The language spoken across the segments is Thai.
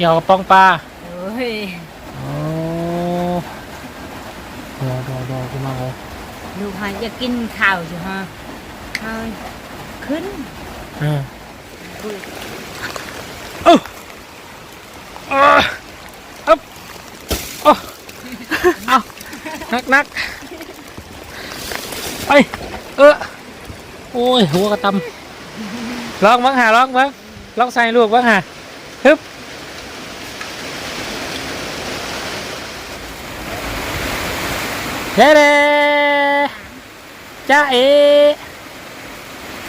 เกี่ยวกับปองปลาโอ้ยโอ้ดอดอดอขึ้นมาเลยลูกหาจะกินข้าวใช่ฮะข้าวขึ้นเอออุ้ยเอ้าเอ้าอ๊บโอ้เอานักนักไปเออโอ้ยหัวกระตำลองบ้างหาลองบ้างลองใส่ลูกบ้างหาฮึบ เด้เด้จ้าเอ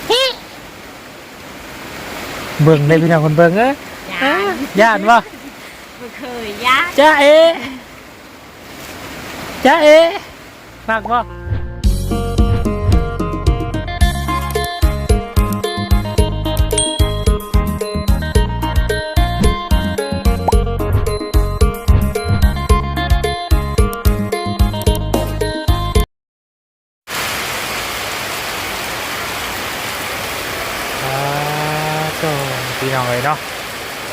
ฮิเบิ่งเลยพี่น้องคนเบิ่งเอ้ยยาย่านวะไม่เคยยาจ้าเอจ้าเอมากบ่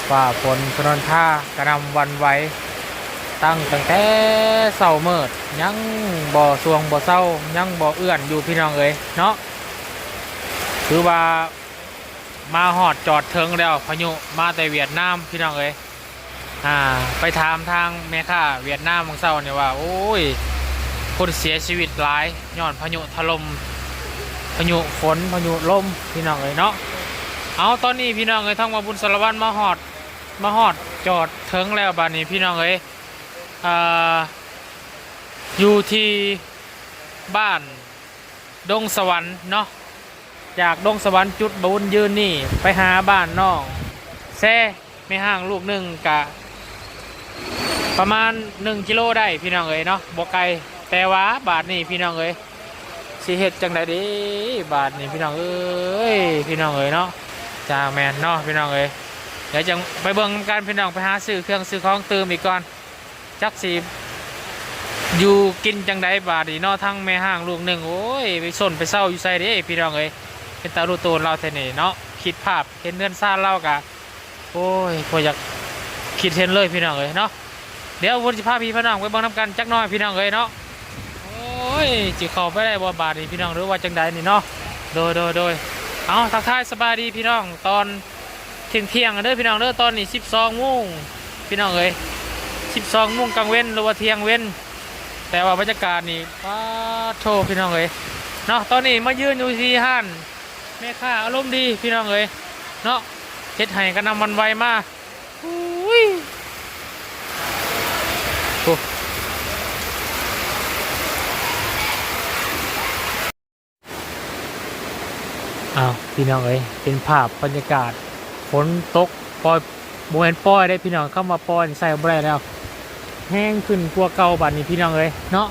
ฝ่าฝนพนนท่ากระนำวันไหว้ ตั้งตั้งแต่เสาเมิดยังบ่อสวงบ่อเศร้ายังบ่อเอื้อนอยู่พี่น้องเอ้ยเนาะคือว่ามาหอดจอดเทิงแล้วพายุมาแต่เวียดนามพี่น้องเอ้ยอ่าไปถามทางแม่ค้าเวียดนามของเศร้าเนี่ยว่า โอ้ยคนเสียชีวิตหลายย้อนพายุถล่มพายุฝนพายุลมพี่น้องเอ้ยเนาะเอาตอนนี้พี่น้องเอ้ยทั้งมาบุญสารวัตรมาหอด มาหอดจอดเถิงแล้วบานนี้พี่น้องเอ้ยอ่าอยู่ที่บ้านดงสวรรค์เนาะจากดงสวรรค์จุดบุญยืนนี่ไปหาบ้านน้องแซ่ไม่ห่างลูกหนึ่งกะ ประมาณหนึ่งกิโลได้พี่น้องเอ้ยเนาะบกไกลแต่ว่าบาทนี่พี่น้องเอ้ยสิเฮ็ดจังไดดีบาทนี่พี่น้องเอ้ยพี่น้องเอ้ยเนาะจ้าแมนเนาะพี่น้องเอ้ย ดี๋ยวจะไปเบิ่งกันพี่น้องไปหาซื้อเครื่องซื้อของเติมอีกก่อนจักสีอยู่กินจังไดบาดนีนาะทั้งแม่ห้างลูกหนึ่งโอ้ยไปส้นไปเศร้าอยู่ใส่เด้พี่น้องเอ้ยเป็นตาลูโตนเราเทนี่เนาะคิดภาพเห็นเงินซ่านเล่ากะโอ้ยพออยากคิดเห็นเลยพี่น้องเอ้ยเนาะเดี๋ยววนสิพาพี่พี่น้องไปเบิ่งน้ำกันจักน้อยพี่น้องเอ้ยเนาะโอ้ยจิเข้าไปได้บ่บาดนี่พี่น้องหรือว่าจังใดนี่เนาะโดยโดยโดยเอาทักทายสบายดีพี่น้องตอน เที่ยงเที่ยงเด้อพี่น้องเด้อตอนนี้สิบสองโมงพี่น้องเอ้ยสิบสองโมงกลางเว้นหรือว่าเที่ยงเว้น แต่ว่าบรรยากาศนี่ป้าโชพี่น้องเอ้ยเนาะตอนนี้มายืนอยู่ที่ห้านแม่ค้าอารมณ์ดีพี่น้องเอ้ยเนาะเฮ็ดให้กันนำมันไวมาอุ้ยโอ้อ้าวพี่น้องเอ้ยเป็นภาพบรรยากาศ ฝนตกปล่อยโมเห็นปอยได้พี่น้องเข้ามาปอยใส่บ่ได้แล้วแห้งขึ้นกลัวเก่าบัดนี้พี่น้องเอ้ยเนาะ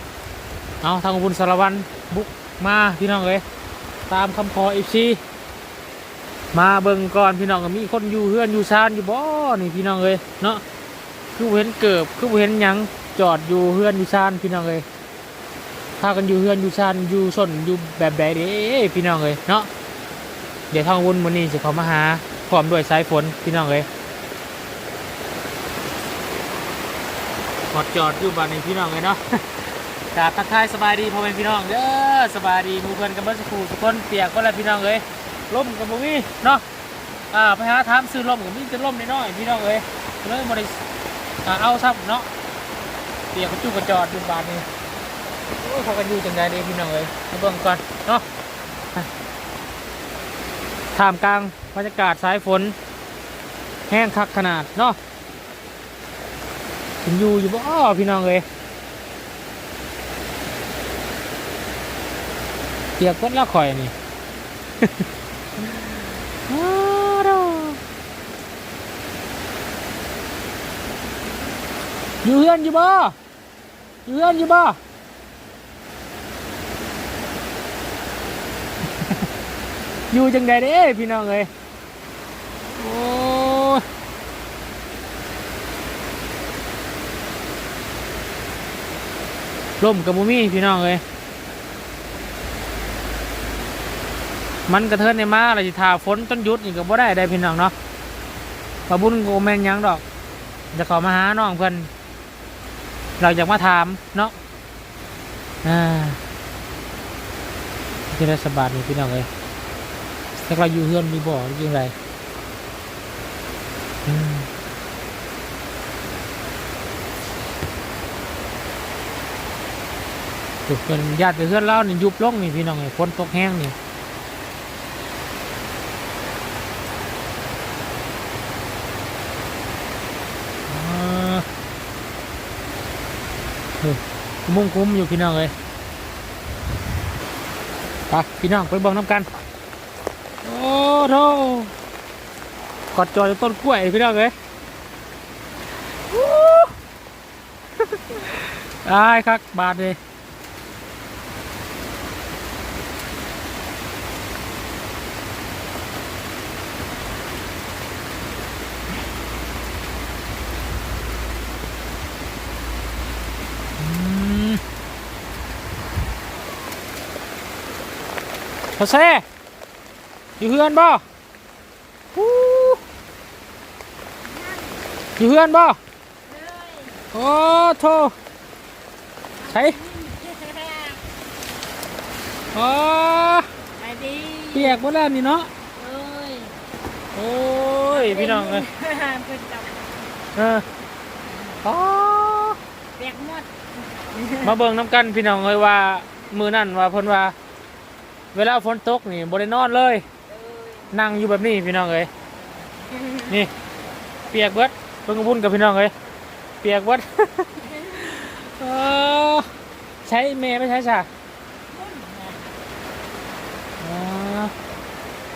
เอาทางบุญสารวันบุกมาพี่น้องเอ้ยตามคำขอเอฟซีมาเบิ่งก่อนพี่น้องก็มีคนอยู่เฮือนอยู่ชานอยู่บ่นี่พี่น้องเอ้ยเนาะคือบ่เห็นเกิบคือบ่เห็นหยังจอดอยู่เฮือนอยู่ชานพี่น้องเอ้ยพากันอยู่เฮือนอยู่ชานอยู่สนอยู่แบบใดเด้พี่น้องเอ้ยเนาะเดี๋ยวทางบุญมื้อนี้สิเขามาหา พร้อมด้วยสายฝนพี่น้องเอ้ยจอดจอดอยู่บ้านนี้พี่น้องเลยเนาะกราบทักทายสบายดีพ่อแม่พี่น้องเด้อสบายดีมูเพื่อนกันเบิดสักครู่ทุกคนเปียกก็แล้วพี่น้องเลยล่มกับบุมี่เนาะอ่าไปหาถามซื้อล่มกับมีจะล่มน้อยพี่น้องเลยเลยบริอ่าเอาซับเนาะเปียกกระจุกกระจอดอยู่บ้านนี้โอ้เขากันอยู่จังใดดีพี่น้องเลยมาเบิ่งก่อนเนาะ ท่ามกลางบรรยากาศสายฝน แห้งคักขนาดเนาะถึงอยู่อยู่บ่อ้อพี่น้องเลยเปียกก้นล้วข่อยนี่อ้าด้ออยู่เฮือนอยู่บ่อยู่เฮือนอยู่บ่ อยู่จังใดเด้พี่น้องเลยโอ้ยร่มกับบุมี่พี่น้องเลยมันกระเทินในมาอะไรทาฝนต้นยุดนี่ก็บ่ได้ได้พี่น้องเนาะกระบุญโกแมนยังดอกจะขอมาหาน้องเพื่อนเราอยากมาถามเนาะอ่าจะได้สบายนี่พี่น้องเลย ถ้าเราอยู่เฮือนมีบ่อหรือยังไงถูกเป็นญาติเพื่อนเล่านี่ยุบลงนี่พี่น้องไอ้ฝนตกแห้งนี่อ่าเฮ้ยมุ้งคุ้มอยู่พี่น้องเลยไปพี่น้องไปเบิ่งน้ำกัน โธ่กอดจอยต้นกล้วยพี่น้องเลยได้ครับบาทเลยอืมโอเซ่ อยู่เฮือนบ่ฮู้อยู่เฮือนบ่โอ้โธ่ใช่โอ้ไปดีเปียกหมดแล้วนี่เนาะเอ้ยโอ้ยพี่น้องเลยเพิ่นจับเอออ๋อเปียกหมดมาเบิ่งน้ำกันพี่น้องเลยว่ามือนั่นว่าเพิ่นว่า เวลาฝนตกนี่บ่ได้นอนเลย นั่งอยู่แบบนี้พี่น้องเลยนี่ เปียกเบิดเบิ่งกระพุ่นกับพี่น้องเลยเปียกเบิดเออใช้เมย์ไม่ใช้จ้ะอ๋อ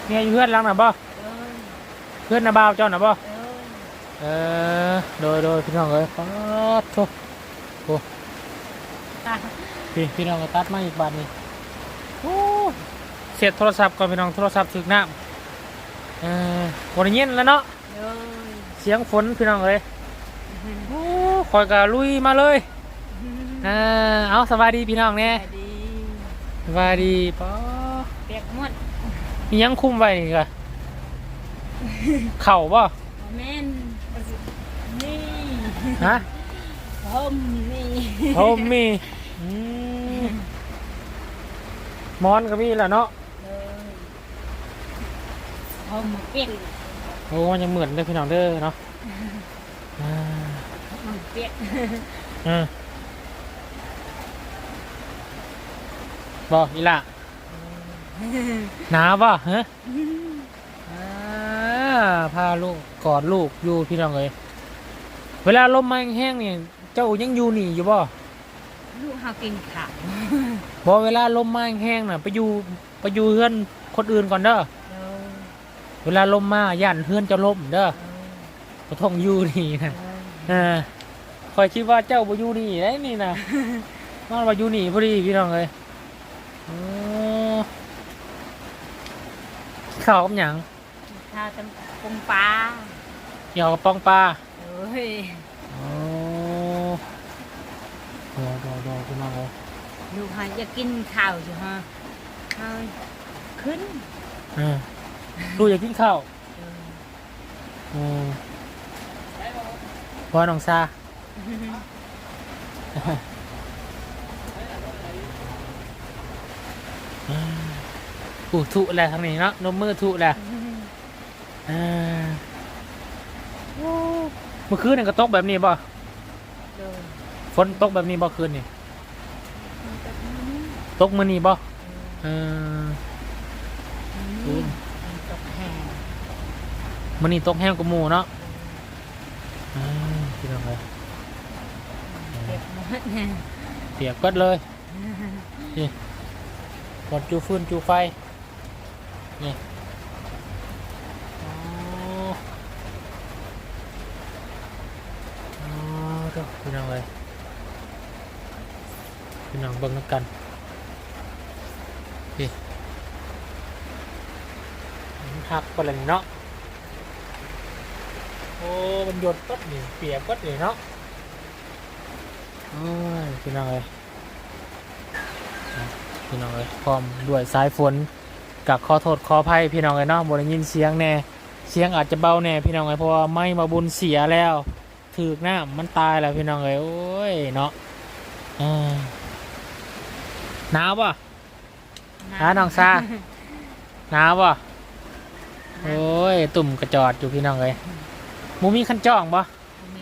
เมียอยู่เพื่อนหลังน่ะบ่เอ้ยเพื่อนน่ะบ่าวเจ้าน่ะบ่เอ้ยเออโดยโดยพี่น้องเอ้ยป๊าดโถตาพี่พี่น้องก็ตัดมาอีกบาทนี่โอ้เสียบโทรศัพท์ก่อนพี่น้องโทรศัพท์ถึกน้ำ เออวันนี้เย็นแล้วเนาะเอ้ยเสียงฝนพี่น้องเอ้ยโอ้คอยกะลุยมาเลยเออเอาสบายดีพี่น้องเนี่ยไปดีสบายดีป๊าเปียกหมดมียังคุมไว้นี่กะเข่าป่ะแม่นนี่ฮะผมนี่โฮมมีอืมมอนก็มีแหละเนาะเอ้ย ผมเปียกโอ้มันยังเหมือนเลยพี่น้องเด้อเนาะอ่ามันเปียกอืมบอกอีหละหนาวป่ะฮะอ่าพาลูกกอดลูกอยู่พี่น้องเลยเวลาลมมาแห้งๆนี่เจ้ายังอยู่นี่อยู่ป่ะลูกเฮากินข้าวบอกเวลาลมมาแห้งๆน่ะ ไปอยู่ไปอยู่เฮือนคนอื่นก่อนเด้อเอ้ย เวลาลมมาย่านเฮือนจะล่มเด้อเอ้ยบ่ต้องอยู่นี่นะเอ้ยอ่าคอยคิดว่าเจ้าบ่อยู่นี่ได้นี่นะมันว่าอยู่นี่พอดีพี่น้องเลยโอ้ข้าวกับหยังข้าวตำปงปลาเกี่ยวกับปองปลาเอ้ยโอ้โดโดโดพี่น้องเลยลูกหาจะกินข้าวสิฮะข้าวขึ้นอ่า ลูกอยากกินข้าวเอออืมพอน้องซาอู้ทุแหละทางนี้เนาะนมมือทุแหละอ่าโอ้เมื่อคืนนี่ก็ตกแบบนี้ป่ะเออฝนตกแบบนี้บ่คืนนี่ตกมื้อนี้บ่เอออืมตกแห้ง มื้อนี้ตกแห้งกว่าหมู่เนาะอ่าพี่น้องเอ้ยเก็บหมดแห้งเปียกเบิดเลยนี่กดจูฟืนจูไฟนี่โอ้โอ้เด้อพี่น้องเอ้ยพี่น้องเบิ่งนำกันนี่มันหักไปเลยเนาะ โอ้มันหยดปัดนี่เปียกปัดนี่เนาะโอ้ยพี่น้องเอ้ยพี่น้องเอ้ยพร้อมด้วยสายฝนกับขอโทษขออภัยพี่น้องเอ้ยเนาะบ่ได้ยินเสียงแน่เสียงอาจจะเบาแน่พี่น้องเอ้ยเพราะว่าไม่มาบุญเสียแล้วเทถือกน้ำมันตายแล้วพี่น้องเอ้ยโอ้ยเนาะอ่าหนาวป่ะหาน้องซาหนาวป่ะโอ้ยตุ่มกระจอดอยู่พี่น้องเอ้ย หมูมีคันจ้องป่ะมี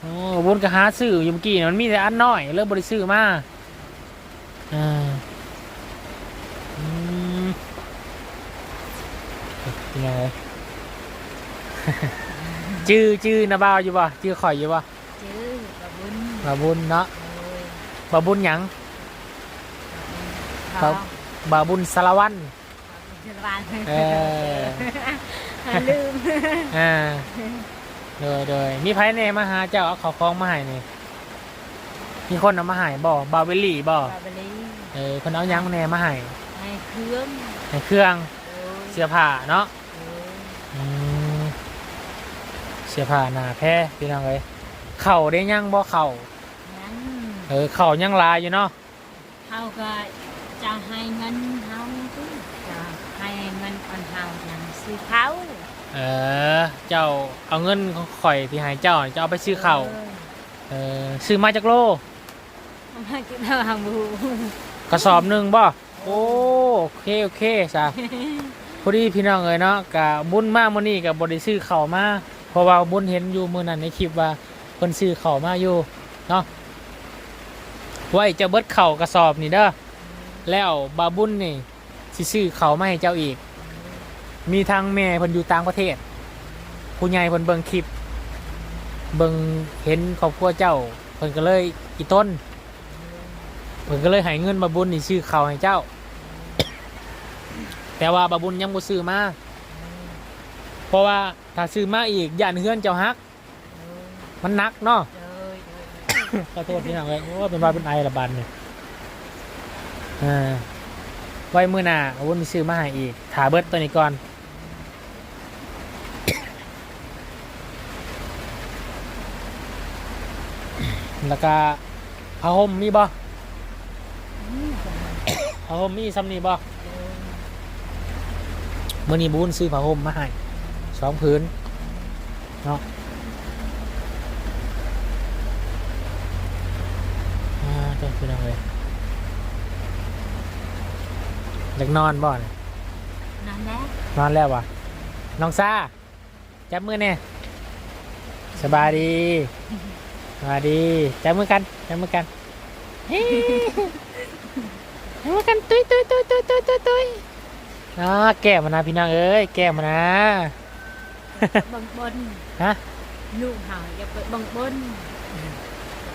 โอ้บุญก็หาซื้ออยู่เมื่อกี้น่ะมันมีแต่อันน้อยเริ่มบริซื้อมาอ่าอืมเป็นไงจื้อจื้อนะบ่าวอยู่ป่ะจื้อข่อยอยู่ป่ะชื่อกระบุญบาบุญเนาะโอ้ยบาบุญหยังเขาบาบุญสารวันชื่อร้านเออลืมอ่า โดยโดยมีไพ่เนมาหาเจ้าเอาเขาวคล้องมาให้นี่มีคนเอามาให้บ่บาวเวลลี่บ่บาบลีเออคนเอาหยังแหนมาให้ให้เครื่องให้เครื่องโอ้ยเสื้อผ้าเนาะโอ้ยอืมเสื้อผ้าหน้าแพ้พี่น้องเอ้ยเข่าได้ยังบ่เข่านั้นเออเข่ายังลายอยู่เนาะเขาก็จะให้เงินเขาสิจะให้เงินคนเขาอย่างซื้อเขา เออ เจ้าเอาเงินของข่อยที่ให้เจ้าเจ้าเอาไปซื้อเข่าวเออซื้อมาจากโลเอามากินเอาหางบูกระสอบหนึ่งบ่โอ้โอเคโอเคจ้ะพอดีพี่น้องเอ้ยเนาะกะบุญมากมื้อนี้กับบริซื้อเข่าวมาเพราะว่าบุญเห็นอยู่มื้อนั้นในคลิปว่าเพิ่นซื้อเข่าวมาอยู่เนาะไว้จะเบิดเข่าวกระสอบนี่เด้อแล้วบาบุญนี่สิซื้อเข่าวมาให้เจ้าอีก มีทางแม่เพิ่นอยู่ต่างประเทศ ผู้ใหญ่เพิ่นเบิ่งคลิป เบิ่งเห็นครอบครัวเจ้าเพิ่นก็เลยอีต้นเพิ่นก็เลยให้เงินบาบุญนี่ซื้อข้าวให้เจ้า แต่ว่าบาบุญยังบ่ซื้อมาเพราะว่าถ้าซื้อมาอีกย่านเฮือนเจ้าฮัก มันนักเนาะขอโทษพี่น้องเลยโอ้เป็นบาเป็นไอระบาดเนี่ยอ่าไว้มื้อหน้าบาบุญสิซื้อมาให้อีกถาเบิดตัวนี้ก่อน แล้วก็ผ้าห่มมีบ่ผ้าห่มมีซ้ำนี่บ่มื่อนี้บุญซื้อผ้าห่มมาให้สองผืนเนาะอ่าเจ้าพี่น้องเลยเด็กนอนบ่เนี่ยนั่นแหละนอนแล้ววะน้องซาจับมือเนี่ยสบายดี สบายดีจับมือกันจับมือกันเฮ้จับมือกันตุ้ยตุ้ยตุ้ยตุ้ยตุ้ยตุ้ยตุ้ยอ่าแก้มมานะพี่น้องเอ้ยแก้มมานะบังบนฮะลูกเห่าอย่าเปิดบังบน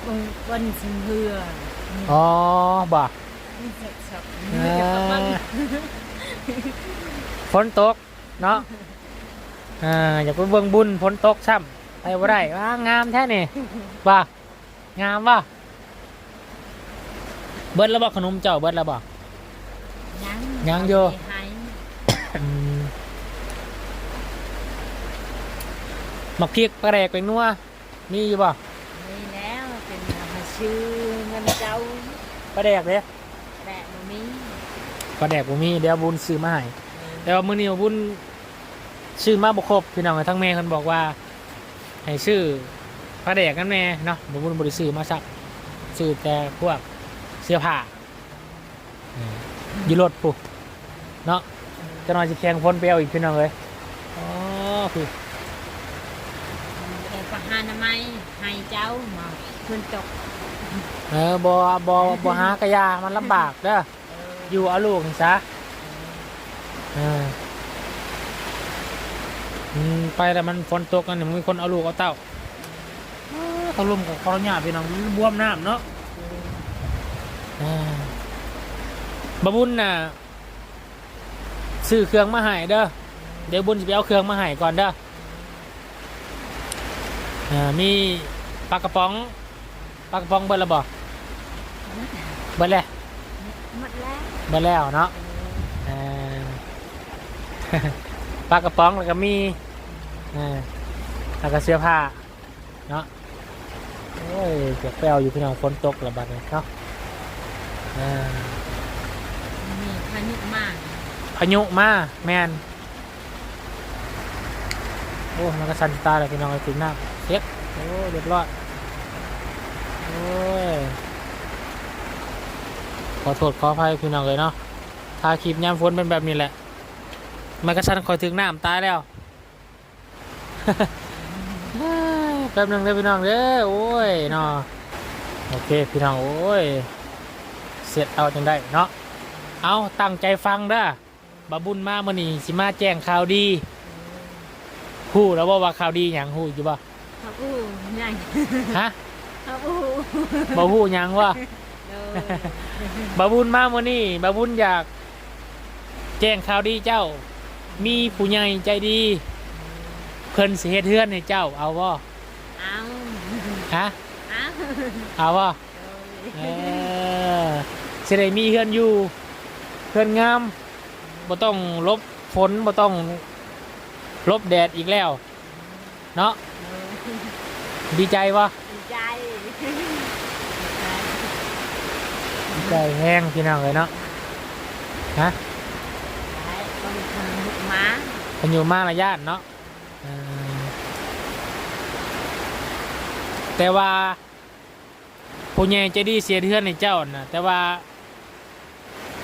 บังบนสิงเหืออ๋อบ่นี่เสร็จสับอ่อย่าเปิดบังาฝนตกเนาะอ่าอยากไปเบิ่งบุญฝนตกซ้ำ ไปบ่ได้ว่างามแท้นี่บ่งามบ่เบิดแล้วบ่ขนมเจ้าเบิดแล้วบ่ ยังยังอยู่ เอาไปให้อืมมักพริกปลาแดกเป็นนัวมีอยู่บ่นี่แล้วเป็นเอามาชื่อเงินเจ้าปลาแดกเด้แบะบ่มีปลาแดกบ่มีเดี๋ยวบุญซื้อมาให้ แต่ว่ามื้อนี้บุญซื้อมาบ่ครบพี่น้องทั้งแม่เพิ่นบอกว่า ให้ซื้อปลาแดกกันแม่เนาะบ่บุญบ่ได้ซื้อมาซักซื้อแต่พวกเสื้อผ้าอืมอยู่รถปุ๊เนาะจะนอนสิแข่งพ้นไปเอาอีกพี่น้องเอ้ยอ๋อคือแต่ประหารทำไมยให้เจ้ามาคนตกเออบอบอบอหากระยามันลำบากเด้ออยู่เอาลูกนี่ซะเอออืม ไปแล้วมันฝนตกกันเนี่ยมันมีคนเอาลูกเอาเต้าเออเขาลุมกับคอร์ญาพี่น้องบวมน้ำเนาะบบุญน่ะซื้อเครื่องมาให้เด้อเดี๋ยวบุญจะไปเอาเครื่องมาให้ก่อนเด้อมีปลากระป๋องปลากระป๋องเบิดและบ่เบิดแล้วหมดแล้วเบิดแล้วเนาะปลากระป๋องแล้วก็มี อ่อแล้วก็เสื้อผ้าเนาะโอ้ยเกือบแปลวอยู่พี่น้องฝนตกระบาดเลยเนาะเอ่อมีพายุมากพายุมาแมนโอ้มันก็สันตาเลยพี่น้องไอ้ถึงน้ำเซ็ตโอ้เรียบร้อยโอ้ยขอโทษขออภัยพี่น้องเลยเนาะถ้าคลิปยามฝนเป็นแบบนี้แหละมันก็ชันคอยถึงน้ำตายแล้ว แป๊บหนึงเด้อพี่น้องเด้อโอ้ยเนาะโอเคพี่น้องโอ้ยเสร็จเอาจังได้เนาะเอาตั้งใจฟังเด้อบาบุญมามื่อนี้สิมาแจ้งข่าวดีฮู้แล้วว่าว่าข่าวดีหยังฮู้อยู่บ่เขาอู้ยังฮะเขาอู้บ่ฮู้หยังว่าโดยบาบุญมามื่อนี้บาบุญอยาก แจ้งข่าวดีเจ้า มีผู้ใหญ่ใจดี เพิ่นสิเฮ็ดเฮือนให้เจ้าเอาบ่เอาฮะเอาเอาบ่เออสิได้มีเฮือนอยู่เฮือนงามบ่ต้องลบฝนบ่ต้องลบแดดอีกแล้ว เนาะดีใจวะดีใจดีใจแห้งพี่น้องเลยเนาะฮะไปคนทำลูกม้าเป็นอยู่มาระยะเนาะเออ แต่ว่าผู้ใหญ่ใจดีเสียเทือนในเจ้านะแต่ว่า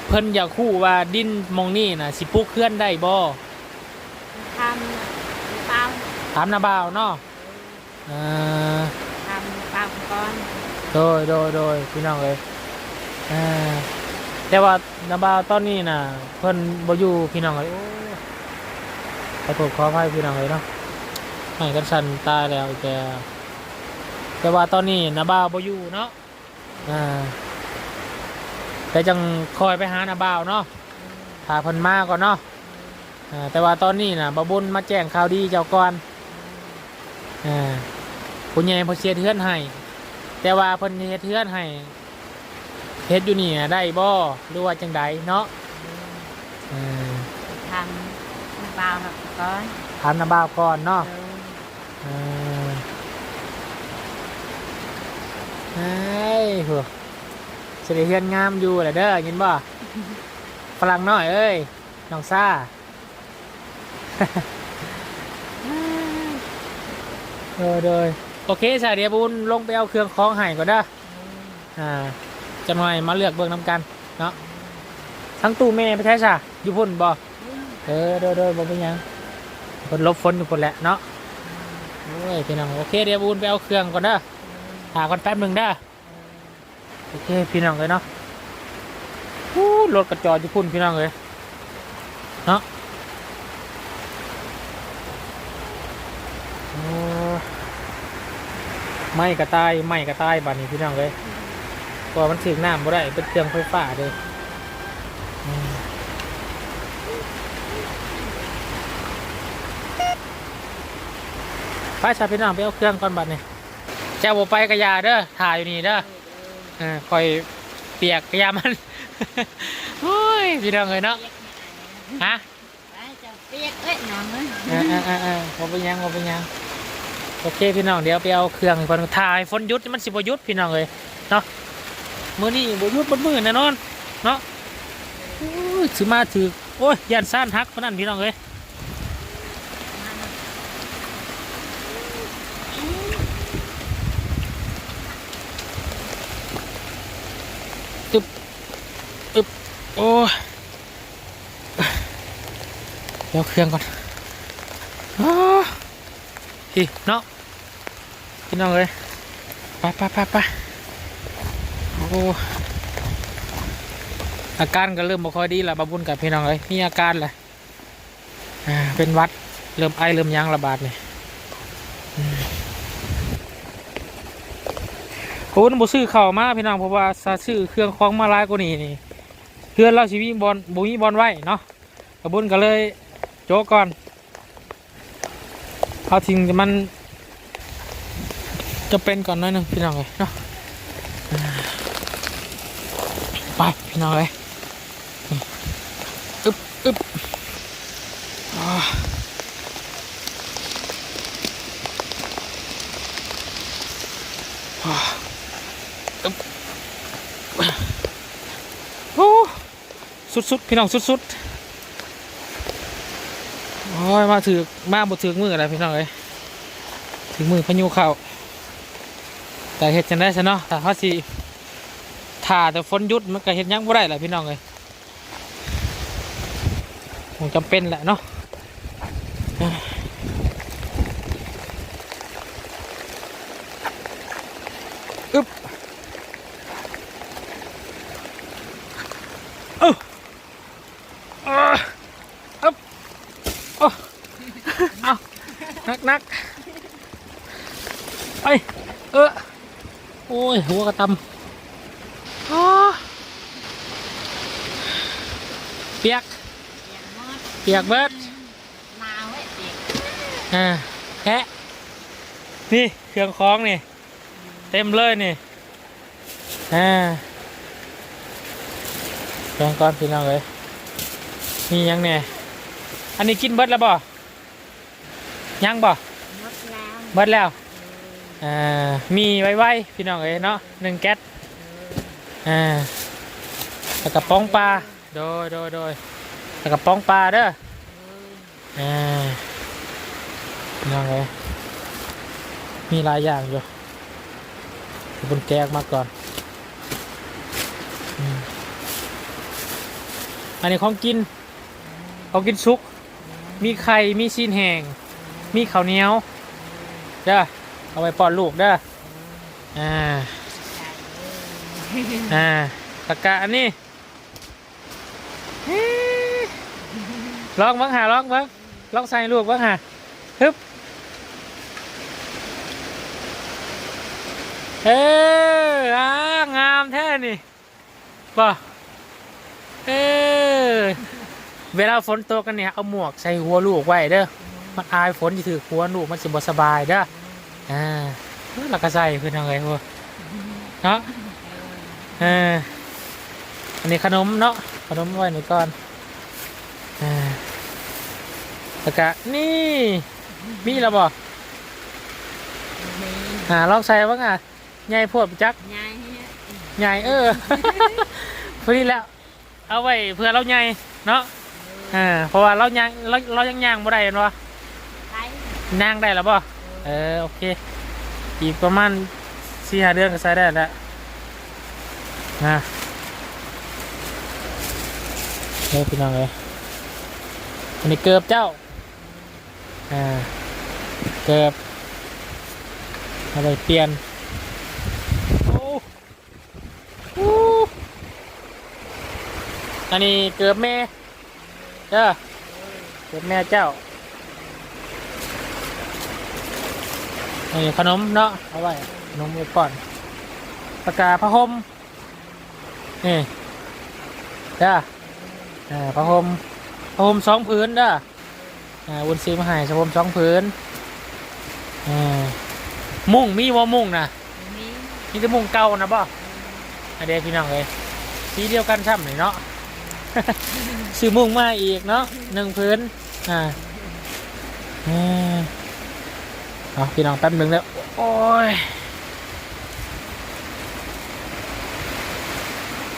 เพิ่นอยากคู่ว่าดินหมองนี่นะสิปลูกเคลื่อนได้บ่ทำเปล่าถามนาบ่าวเนาะเออทำเปล่าก่อนโดยโดยโดยพี่น้องเลยเออแต่ว่านาบ่าวตอนนี้น่ะเพิ่นบ่อยู่พี่น้องเลย โอ้ขอโทษขออภัยพี่น้องเลยเนาะให้กันสันตายแล้วแต่แต่ว่าตอนนี้นาบ่าวบ่อยู่เนาะอ่าแต่จังคอยไปหานาบ่าวเนาะถ้าเพิ่นมาก่อนเนาะอ่าแต่ว่าตอนนี้น่ะบ่บุญมาแจ้งข่าวดีเจ้าก่อนอ่าผู้ใหญ่พอเสียเทือนให้แต่ว่าเพิ่นเฮ็ดเทือนให้เฮ็ดอยู่นี่น่ะได้บ่หรือว่าจังใดเนาะเออทำเปล่า ก่อนถามนาบ่าวก่อนเนาะเออเออเฮ้ยหัวสิได้เฮือนงามอยู่แหละเด้อยินบ่ฝรั่งน้อยเอ้ยน้องซ่าเออเดยโอเคสายเดียวบุญลงไปเอาเครื่องคล้องไห้ก่อนเด้ออ่าจะหน่อยมาเลือกเบิ่งน้ำกันเนาะทั้งตู้แม่ไปแท้ซะอยู่พุ่นบ่เออเด้อเด้อบ่เป็นหยัง เพิ่นลบฝนอยู่พุ่นแหละเนาะโอ้ยพี่น้องโอเคเดี๋ยวบุญไปเอาเครื่องก่อนเด้อหาก่อนแป๊บหนึ่งเด้อโอเคพี่น้องเลยเนาะอู้รถกระจอดอยู่พุ่นพี่น้องเลยเนาะโอ้ไม่กระต่ายไม่กระต่ายบัดนี้พี่น้องเลยเพราะว่ามันถึงน้ำบ่ได้เป็นเครื่องไฟฟ้าเลย ไปชาพี่น้องไปเอาเครื่องก่อนบัดนี้เจ้าบ่ไปกระยาเด้อถ่ายอยู่นี่เด้อเออคอยเปียกกระยามันโอ้ยพี่น้องเลยเนาะฮะไปจะเปียกเอ้ยน้องเอ้ยเออเออเออเออบ่เป็นหยังบ่เป็นหยังโอเคพี่น้องเดี๋ยวไปเอาเครื่องให้เพิ่นถ่ายฝนหยุดมันสิบ่หยุดพี่น้องเลยเนาะมื้อนี้บ่หยุดบ่มื้อแน่นอนเนาะโอ้ยสิมาถือโอ้ยย่านซ่านฮักเพราะนั้นพี่น้องเอ้ยตึบตึบ โอ้ยเดี๋ยวเครื่องก่อนพี่เนาะพี่น้องเลยไปไปไปไปโอ้อาการก็เริ่มบ่ค่อยดีละบาบุญกับพี่น้องเลยมีอาการแหละอ่าเป็นวัดเริ่มไอเริ่มยังระบาดเลยโอ้นบ่ซื้อเข้ามาพี่น้องเพราะว่าซาซื้อเครื่องคล้องมาลายกว่านี้นี่ พื่อนเราชีวิตบอลบุญบอลไว้เนาะกระบุนก็เลยโจก่อนเอาทิ้งมันจะเป็นก่อนหน้อยหนึงพี่น้องเลยเนาะไปพี่น้องเลยอึบอึบอ่าอึบโอ้ สุดๆพี่น้องสุดๆโอ้ยมาถือมาบดถือมืออะไรพี่น้องเลยถึงมือพายุเข่าแต่เห็ดจังได้ซะเนาะแต่เขาสีถ่าแต่ฝนหยุดมันก็เห็ดยังบ่ได้แหละพี่น้องเลยคงจำเป็นแหละเนาะอึ๊บเอ้าอ่าอึ๊บโอ้เอานักนักไปเออโอ้ย หัวกระตำอ้าเปียกอย่างมอดเปียกเบิดลาวไว้เด็กอ่าแคะนี่เครื่องคล้องนี่ เต็มเลยนี่อ่าแบ่งก้อนพี่น้องเลยมีหยังเนี่ยอันนี้กินเบิดแล้วบ่ยังบ่มดแล้วเบิดแล้ว อ่ามีไว้ไว้พี่น้องเอ้ยเนาะหนึ่งแก๊สอ่าแล้วกระป๋องปลาโดยโดยโดยแล้วกระป๋องปลาเด้ออ่าพี่น้องเอ้ยมีหลายอย่างอยู่เดี๋ยวคุณแกะออกมาก่อนอันนี้ของกินของกินซุก มีไข่ มีซีนแห้ง มีข้าวเหนียวเด้อ เอาไปป้อนลูกเด้ออ่าอ่าตะกะอันนี้ลองบ้างหาลองบ้างลองใส่ลูกบ้างหาฮึบเอออางามแท้นี่ป่ะเออเวลาฝนตกกันเนี่ยเอาหมวกใส่หัวลูกไว้เด้อมันอายฝนจะถือหัวลูกมันสิบสบายเด้อ อ่าแล้วก็ใส่ขึ้นทางไงหัวเนาะเอออันนี้ขนมเนาะขนมไว้หน่อยก่อนอ่าแล้วก็นี่มีแล้วบ่มีอ่าลองใส่บ้างอะใหญ่โพดจักยายเนี่ยใหญ่เออพอดีแล้ว เอาไว้เพื่อเราใหญ่เนาะอ่าเพราะว่าเรายังเราเรายังย่างบ่ได้เห็นบ่ไปนางได้แล้วบ่ เออ โอเค อีกประมาณสี่ห้าเดือนก็ใส่ได้แล้วนะเฮ้ยพี่น้องเลยอันนี้เกือบเจ้า อ่า เกือบเอาไปเปลี่ยน โอ้โหอันนี้เกือบแม่เด้อเกือบแม่เจ้า นี่ขนมเนาะเอาไว้ขนมไว้ก่อนปากกาผ้าห่มนี่เด้ออ่าผ้าห่มผ้าห่มสองผืนเด้ออ่าวุ้นซีมาให้ผ้าห่มสองผืนอ่ามุ้งมีว่ามุ้งนะมีมีแต่มุ้งเก่านะบ่อันเดียวพี่น้องเลยสีเดียวกันช่ำเลยเนาะซื้อมุ้งมาอีกเนาะหนึ่งผืนอ่าอ่า เอาพี่น้องแป๊บหนึงแล้ว โอ้ย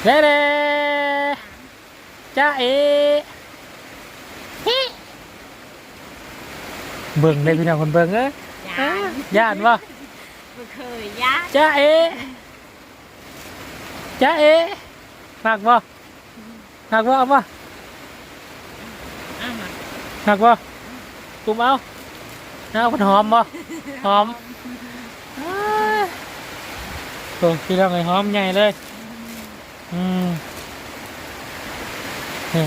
เด้เด้จ้าเอฮิเบิ่งเลยพี่น้องคนเบิ่งเอ้ยยายย่านวะบ่เคยยาจ้าเอจ้าเอหนักบ่หนักบ่เอาบ่อ้าวมาหนักบ่กุมเอา เอาคนหอมบ่หอมอ้ายโอ้พี่น้องไอ้หอมใหญ่เลย อืม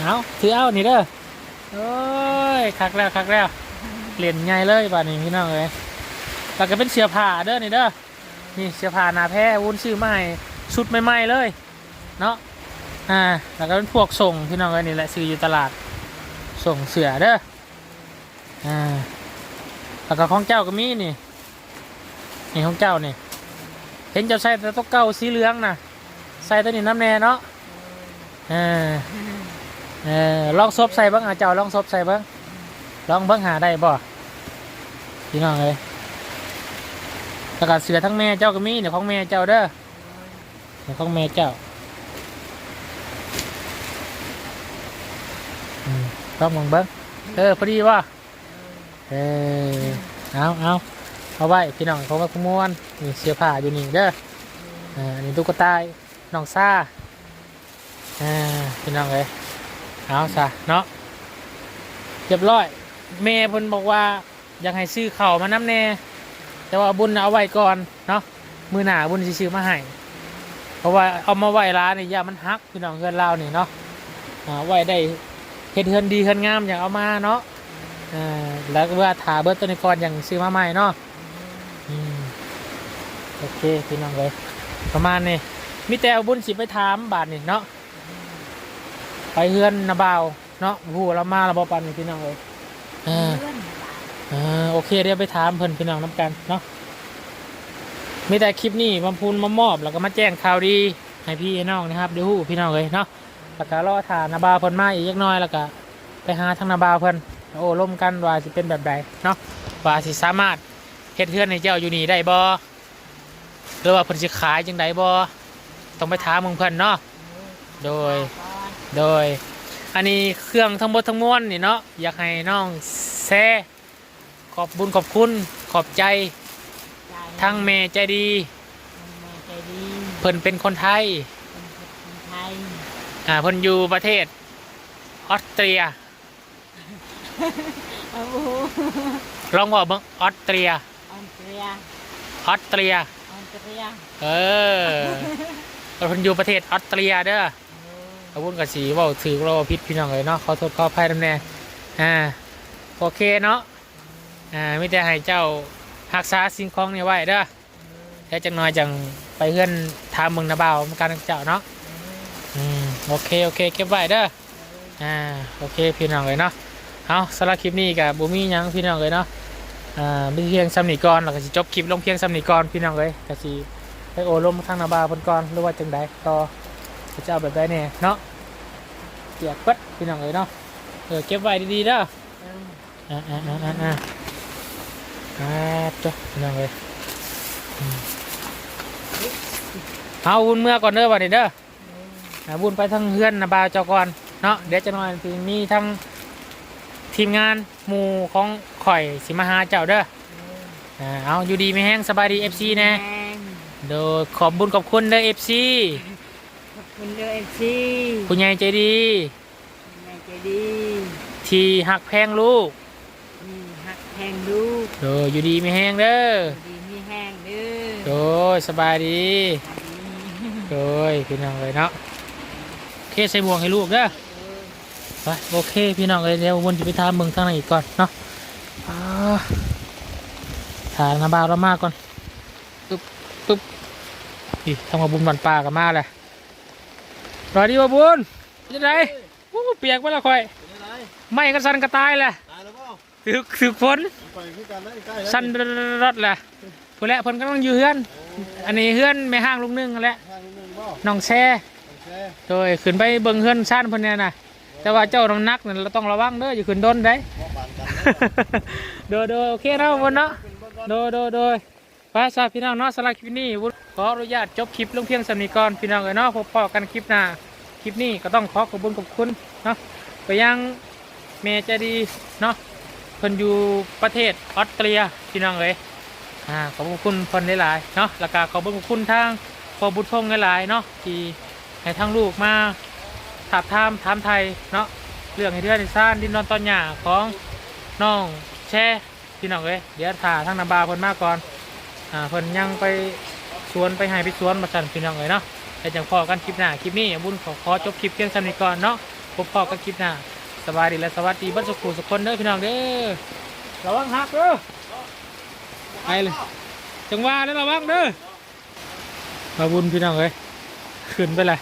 เอาถือเอานี่เด้อโอ้ยคักแล้วคักแล้วเหรียญใหญ่เลยป่านนี้พี่น้องเลยแล้วก็เป็นเสื้อผ้าเด้อนี่เด้อนี่เสื้อผ้านาแพ้วุ้นซื้อมาให้ชุดใหม่ๆเลยเนาะอ่าแล้วก็เป็นพวกส่งพี่น้องเลยนี่แหละซื้ออยู่ตลาดส่งเสือเด้ออ่า แล้วก็ของเจ้าก็มีนี่ นี่ของเจ้านี่ เห็นเจ้าใส่แต่ตัวเก่าสีเหลืองนะใส่ตัวนี้น้ำแน่เนาะเออเออลองซบใส่บ้างอะเจ้าลองซบใส่บ้างลองเบิ้งหาได้บ่พี่น้องเลยแล้วก็เสือทั้งแม่เจ้าก็มีเดี๋ยวของแม่เจ้าเด้อเดี๋ยวของแม่เจ้าอืมลองเบิ่งเบิ้งเออพอดีว่า เออเอาเอาเอาไว้พี่น้องเขาก็ขโมวนนี่เสื้อผ้าอยู่นี่เด้ออ่านี่ตุ๊กตาน้องซ่าอ่าพี่น้องเลยเอาซะเนาะเรียบร้อยเมย์พนบอกว่าอยากให้ซื้อเข่ามาน้ำแน่ แต่ว่าบุญเอาไว้ก่อนเนาะมือหนาบุญสิซื้อมาให้เพราะว่าเอามาไหว้ร้านนี่ยามันฮักพี่น้องเงินเรานี่เนาะอ่าไว้ได้เฮ็ดเฮือนดีเฮือนงามอย่างเอามาเนาะ แล้วว่าถาเบิร์ตัวนี้ก่อนอย่างซื้อมาใหม่เนาะโอเคพี่น้องเลยประมาณนี้มีแต่บุญสิไปถามบาทนี่เนาะไปเฮือนนาบาวเนาะผู้เรามาเราบอปันพี่น้องเลยเออเพื่อนเออโอเคเดี๋ยวไปถามเพิ่นพี่น้องน้ำกันเนาะมีแต่คลิปนี้บำพูนมามอบแล้วก็มาแจ้งข่าวดีให้พี่น้องนะครับเดี๋ยวฮู้พี่น้องเลยเนาะแล้วก็รอถานาบาวเพิ่นมาอีกยักน้อยแล้วก็ไปหาทางนาบาวเพิ่น โอ้ร่มกันว่าสิเป็นแบบใดเนาะว่าสิสามารถเฮ็ดเฮือนให้เจ้าอยู่นี่ได้บ่หรือว่าเพิ่นสิขายจังไดบ่ต้องไปถามมึงเพิ่นเนาะโดยก่อนโดย อันนี้เครื่องทั้งหมดทั้งมวลนี่เนาะอยากให้น้องแซ่ขอบบุญขอบคุณขอบใจใจทั้งแม่ใจดีแม่ใจดี เพิ่นเป็นคนไทยเป็นคนไทยอ่าเพิ่นอยู่ประเทศออสเตรีย โอ้โหลองบอกเบิ่งออสเตรีย ออนเตรียออสเตรีย ออนเตรียเออเพิ่นอยู่ประเทศออสเตรียเด้ออาวุธกับสีเว่าถือเราพิษพี่น้องเลยเนาะขอโทษขออภัยนำแน่อ่าโอเคเนาะอ่าไม่ได้ให้เจ้ารักษาสิ่งของนี่ไว้เด้อแล้วจังน้อยจังไปเพื่อนทามเมืองนาบ่าวเหมือนกันเจ้าเนาะอืมโอเคโอเคเก็บไว้เด้ออ่าโอเคพี่น้องเลยเนาะ เอาสำหรับคลิปนี้กับบูมี่ยังพี่น้องเลยเนาะอ่าไมีเพียงสำนีก่อนแล้วก็สิจบคลิปลงเพียงสำนีก่อนพี่น้องเลยก็สิไปโอลมทางนาบาพนก่อนหรือว่าจังใดต่อจะเอาแบบใดเนี่ยเนาะเกียกปัดพี่น้องเลยเนาะเออเก็บไว้ดีๆเด้ออ่าอ่าอ่าอ่าอ่าอ่าจ้ะพี่น้องเลยเอาวุ้นเมื่อก่อนเด้อวันนี้เด้อวุ้นไปทั้งเฮือนนะบาเจ้าก่อนเนาะเดี๋ยวจะนอยทีมีทั้ง ทีมงานหมู่ของข่อยสิมาหาเจ้าเด้ออ่าเอาอยู่ดีไม่แห้งสบายดีเอฟซีนะแม่งโดยขอบบุญขอบคุณเด้อเอฟซีขอบคุณด้วยเอฟซีผู้ใหญ่ใจดีแม่ใจดี ที่หักแพงลูกนี่หักแหงลูกโดยอยู่ดีไม่แห้งเด้อดีมีแห้งเด้อโดยสบายดีดีโดยพี่น้องเลยเนาะโอเคใส่หมวกให้ลูกเด้อ ไปโอเคพี่น้องเลยเดี๋ยววนจะไปทามเมืองทางไหนอีกก่อนเนาะอ่าถ่ายนาบาวเรามาก่อนปึ๊บปึ๊บนี่ทำมาบุญบันปลากับมาเลยรอดีว่าบุญยังไงโอ้เปียกไปแล้วค่อยเป็นอะไรไม่กันสันกระตายแหละตายแล้วเปล่าถือถือฝนไปขึ้นกันได้ใกล้แล้วสันรถแหละผู้แหละเพิ่นก็ต้องอยู่เฮือน อันนี้เฮือนไม่ห้างลุงนึ่งนั่นแหละทางนิดนึงเปล่าน้องแช่โอเคโดยขึ้นไปเบิ่งเฮือนซ่านเพิ่นเนี่ยนะ แต่ว่าเจ้าน้ำหนักนั่นเราต้องระวังเด้ออย่าขึ้นโดนได้พอปโดยโดยโอเคเนาะวันเนาะโดยโดยโดยไปสาพี่น้องเนาะสำหรับคลิปนี้วุฒิขออนุญาตจบคลิปลงเพียงสำนีก่อนพี่น้องเอ้ยเนาะพบปะกันคลิปหน้าคลิปนี้ก็ต้องขอขอบคุณขอบคุณเนาะไปยังเมใจดีเนาะเพิ่นอยู่ประเทศออสเตรียพี่น้องเอ้ยอ่าขอบคุณเพิ่นหลายๆเนาะแล้วก็ขอบคุณขอบคุณทางพอบุญทงหลายๆเนาะที่ให้ทางลูกมา ถามถามถามไทยเนาะเรื่องให้เทือนในซ่านดินนอนตอนหยาของน้องแช่พี่น้องเอ้ยเดี๋ยวถ่าทั้งนาบาเพิ่นมาก่อนอ่าเพิ่นยังไปสวนไปให้ไปสวนมาสั่นพี่น้องเอ้ยเนาะแล้วจังพอกันคลิปหน้าคลิปนี้บุญขอขอจบคลิปเพียงเท่านี้ก่อนเนาะพบพอกันคลิปหน้าสบายดีและสวัสดีเบัดสุขุสุขคนเด้อพี่น้องเด้อระวังหักเด้อไปเลยจังหวะแล้วระวังเด้อมาบุญพี่น้องเอ้ยขึ้นไปเลย